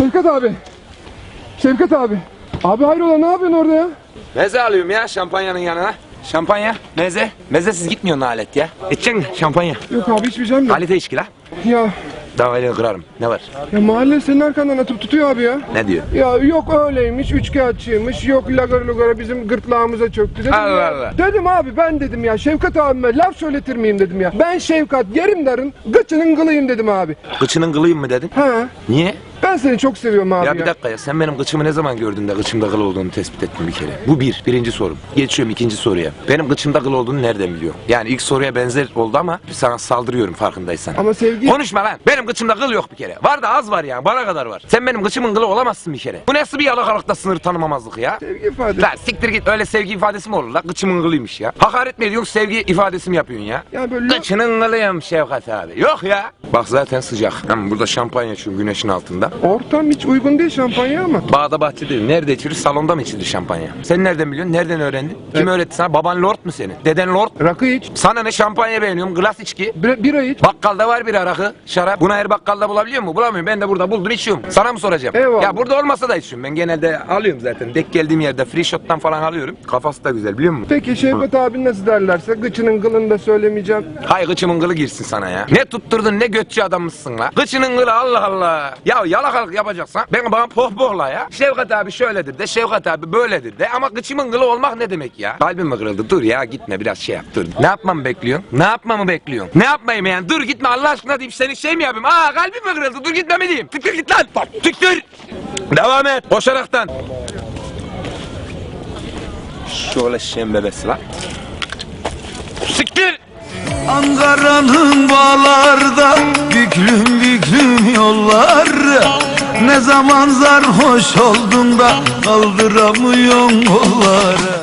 Şevkat abi. Şevkat abi. Abi hayrola ne yapıyorsun orada ya? Meze alıyorum ya şampanyanın yanına. Şampanya, meze. Mezesiz gitmiyor alet ya. İçecek misin şampanya? Yok abi içmeyeceğim de. Kalite içki la. Ya, Davayla kırarım. Ne var? ya mahalle senin arkandan atıp tutuyor abi ya. Ne diyor? Ya yok öyleymiş, üçkağıtçıymış, yok lagar lugara bizim gırtlağımıza çöktü dedim Allah ya. Allah. Dedim abi ben dedim ya Şevkat abime laf söyletir miyim dedim ya. Ben Şevkat Yerimdar'ın gıçının kılıyım dedim abi. Kıçının kılıyım mı dedin? Ha, Niye? Ben seni çok seviyorum abi ya. Ya bir dakika ya sen benim kıçımı ne zaman gördün de kıçımda kıl olduğunu tespit ettin bir kere. Bu bir, birinci sorum. Geçiyorum ikinci soruya. Benim kıçımda kıl olduğunu nereden biliyorsun? Yani ilk soruya benzer oldu ama sana saldırıyorum farkındaysan. Ama sevgi... Konuşma lan. Benim kıçımda kıl yok bir kere. Var da az var yani. Bana kadar var. Sen benim kıçımın kılı olamazsın bir kere. Bu nasıl bir yalakalıkta sınır tanımamazlık ya? Sevgi ifadesi. Lan siktir git öyle sevgi ifadesi mi olur lan? Kıçımın kılıymış ya. Hakaret mi ediyorsun sevgi ifadesi mi yapıyorsun ya? Ya böyle... Kıçının kılıyım Şevkat abi. Yok ya. Bak zaten sıcak. Hem burada şampanya içiyorum güneşin altında. Ortam hiç uygun değil şampanya ama. Bağda bahçede nerede içilir? Salonda mı içilir şampanya? Sen nereden biliyorsun? Nereden öğrendin? Kim öğretti sana? Baban lord mu senin? Deden lord? Rakı iç, Sana ne şampanya beğeniyorum? Glas içki. bir, bira iç. Bakkalda var bir rakı, şarap. Bunu her bakkalda bulabiliyor mu? Bulamıyorum. Ben de burada buldum içiyorum. Sana mı soracağım? Eyvallah. Ya burada olmasa da içiyorum. Ben genelde alıyorum zaten. Dek geldiğim yerde free shot'tan falan alıyorum. Kafası da güzel biliyor musun? Peki Şevkat abi nasıl derlerse gıçının kılını da söylemeyeceğim. Hay kıçımın kılı girsin sana ya. Ne tutturdun ne götçü adammışsın la. Kıçının kılı Allah Allah. Ya yalakalık yapacaksan ben bana pohpohla ya. Şevkat abi şöyledir de Şevkat abi böyledir de. Ama kıçımın kılı olmak ne demek ya? Kalbim mi kırıldı? Dur ya gitme biraz şey yap dur. Ne yapmamı bekliyorsun? Ne yapmamı bekliyorsun? Ne yapmayayım yani? Dur gitme Allah aşkına deyip seni şey mi yapayım? Aa kalbim mi kırıldı? Dur gitme mi diyeyim? Tükür git lan. Tükür. Devam et. Koşaraktan. Şöyle şem bebesi lan. Siktir. Ankara'nın bağlarda büklüm Zaman sarhoş oldun da kaldıramıyorsun kolları